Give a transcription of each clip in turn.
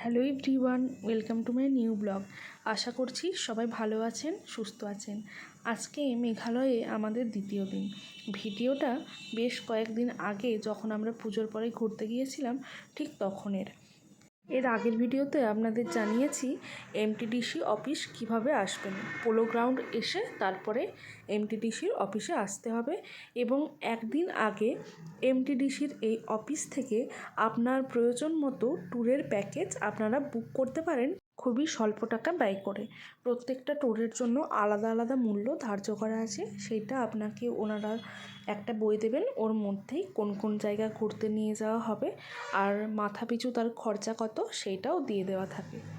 Hello everyone, welcome to my new blog. আশা করছি সবাই ভালো আছেন, সুস্থ আছেন। আজকে মেঘালয়ে আমাদের দ্বিতীয় দিন। ভিডিওটা বেশ কয়েকদিন আগে যখন আমরা পুজোর পরে ঘুরতে গিয়েছিলাম, ঠিক তখনের। এর আগের ভিডিওতে আপনাদের জানিয়েছি এমটিডিসি অফিস কীভাবে আসবেন। পোলো গ্রাউন্ড এসে তারপরে এমটিডিসির অফিসে আসতে হবে এবং একদিন আগে এমটিডিসির এই অফিস থেকে আপনার প্রয়োজন মতো ট্যুরের প্যাকেজ আপনারা বুক করতে পারেন। খুবই স্বল্প টাকা ব্যয় করে। প্রত্যেকটা ট্যুরের জন্য আলাদা আলাদা মূল্য ধার্য করা আছে। সেইটা আপনাকে ওনারা একটা বই দেবেন, ওর মধ্যেই কোন কোন জায়গা ঘুরতে নিয়ে যাওয়া হবে, আর মাথা পিছু তার খরচা কত, সেইটাও দিয়ে দেওয়া থাকে।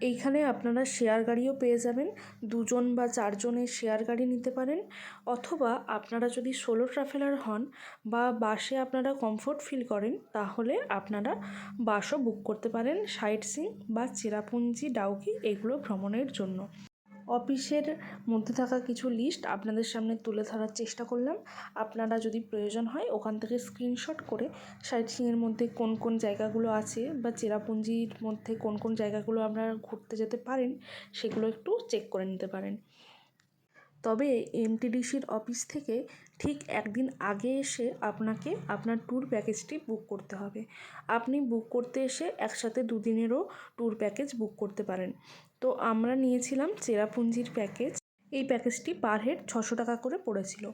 এইখানে আপনারা শেয়ার গাড়িও পেয়ে যাবেন। দুজন বা চারজনের শেয়ার গাড়ি নিতে পারেন। অথবা আপনারা যদি সোলো ট্রাভেলার হন বা বাসে আপনারা কমফোর্ট ফিল করেন, তাহলে আপনারা বাসও বুক করতে পারেন সাইট সিং বা চেরাপুঞ্জি, ডাউকি, এগুলো ভ্রমণের জন্য। অফিসের মধ্যে থাকা কিছু লিস্ট আপনাদের সামনে তুলে ধরার চেষ্টা করলাম। আপনারা যদি প্রয়োজন হয় ওখান থেকে স্ক্রিনশট করে সাইট সিংয়ের মধ্যে কোন কোন জায়গাগুলো আছে বা চেরাপুঞ্জির মধ্যে কোন কোন জায়গাগুলো আপনারা ঘুরতে যেতে পারেন, সেগুলো একটু চেক করে নিতে পারেন। তবে এমটিডিসির অফিস থেকে ঠিক একদিন আগে এসে আপনাকে আপনার ট্যুর প্যাকেজটি বুক করতে হবে। আপনি বুক করতে এসে একসাথে দুদিনেরও ট্যুর প্যাকেজ বুক করতে পারেন। তো আমরা নিয়েছিলাম চেরাপুঞ্জির প্যাকেজ। এই প্যাকেজটি পার হেড ছশো টাকা করে পড়েছিল।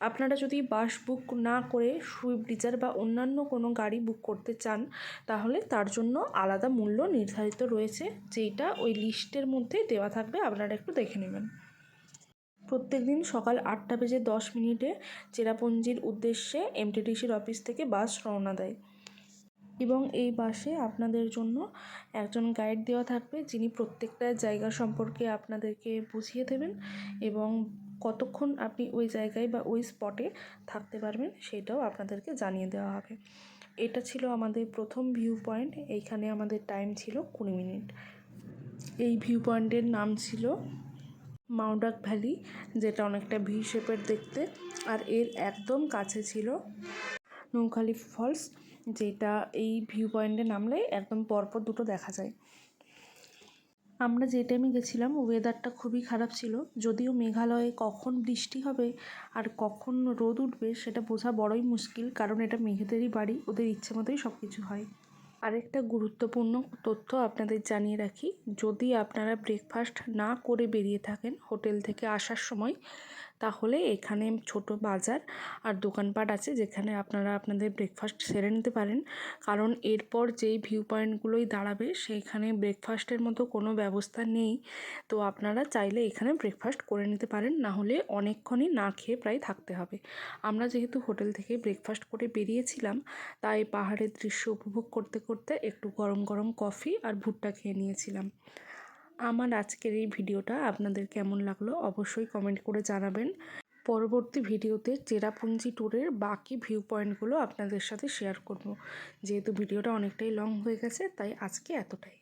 আপনারা যদি বাস বুক না করে সুইফট ডিজার বা অন্যান্য কোনো গাড়ি বুক করতে চান, তাহলে তার জন্য আলাদা মূল্য নির্ধারিত রয়েছে, যেইটা ওই লিস্টের মধ্যে দেওয়া থাকবে। আপনারা একটু দেখে নেবেন। প্রত্যেক দিন সকাল আটটা বেজে দশ মিনিটে চেরাপুঞ্জির উদ্দেশ্যে এমটিডিসির অফিস থেকে বাস রওনা দেয়। এবং এই বাসে আপনাদের জন্য একজন গাইড দেওয়া থাকবে, যিনি প্রত্যেকটা জায়গা সম্পর্কে আপনাদেরকে বুঝিয়ে দেবেন এবং কতক্ষণ আপনি ওই জায়গায় বা ওই স্পটে থাকতে পারবেন সেটাও আপনাদেরকে জানিয়ে দেওয়া হবে। এটা ছিল আমাদের প্রথম ভিউ পয়েন্ট, এইখানে আমাদের টাইম ছিল কুড়ি মিনিট। এই ভিউ পয়েন্টের নাম ছিল মাউডাক ভ্যালি, যেটা অনেকটা ভি শেপের দেখতে, আর এর একদম কাছে ছিল নৌখালি ফলস, যেটা এই ভিউ পয়েন্টে নামলে একদম পরপর দুটো দেখা যায়। আমরা যে টাইমে গেছিলাম ওয়েদারটা খুবই খারাপ ছিল। যদিও মেঘালয়ে কখন বৃষ্টি হবে আর কখন রোদ উঠবে, সেটা বোঝা বড়ই মুশকিল, কারণ এটা মেঘেদেরই বাড়ি, ওদের ইচ্ছে মতোই সব কিছু হয়। আরেকটা গুরুত্বপূর্ণ তথ্য আপনাদের জানিয়ে রাখি। যদি আপনারা ব্রেকফাস্ট না করে বেরিয়ে থাকেন হোটেল থেকে আসার সময় তাহলে এখানে ছোট বাজার আর দোকানপাট আছে যেখানে আপনারা আপনাদের ব্রেকফাস্ট সেরে নিতে পারেন। কারণ এরপর যেই ভিউ পয়েন্টগুলোই দাঁড়াবে সেইখানে ব্রেকফাস্টের মতো কোনো ব্যবস্থা নেই। তো আপনারা চাইলে এখানে ব্রেকফাস্ট করে নিতে পারেন না হলে অনেকক্ষণই না খেয়ে প্রায় থাকতে হবে। আমরা যেহেতু হোটেল থেকে ব্রেকফাস্ট করে বেরিয়েছিলাম, তাই পাহাড়ের দৃশ্য উপভোগ করতে করতে একটু গরম গরম কফি আর ভুট্টা খেয়ে নিয়েছিলাম। আমার আজকের এই ভিডিওটা আপনাদের কেমন লাগল অবশ্যই কমেন্ট করে জানাবেন। পরবর্তী ভিডিওতে চেরাপুঞ্জি ট্যুরের বাকি ভিউ পয়েন্টগুলো আপনাদের সাথে শেয়ার করব। যেহেতু ভিডিওটা অনেকটাই লং হয়ে গেছে, তাই আজকে এতটাই।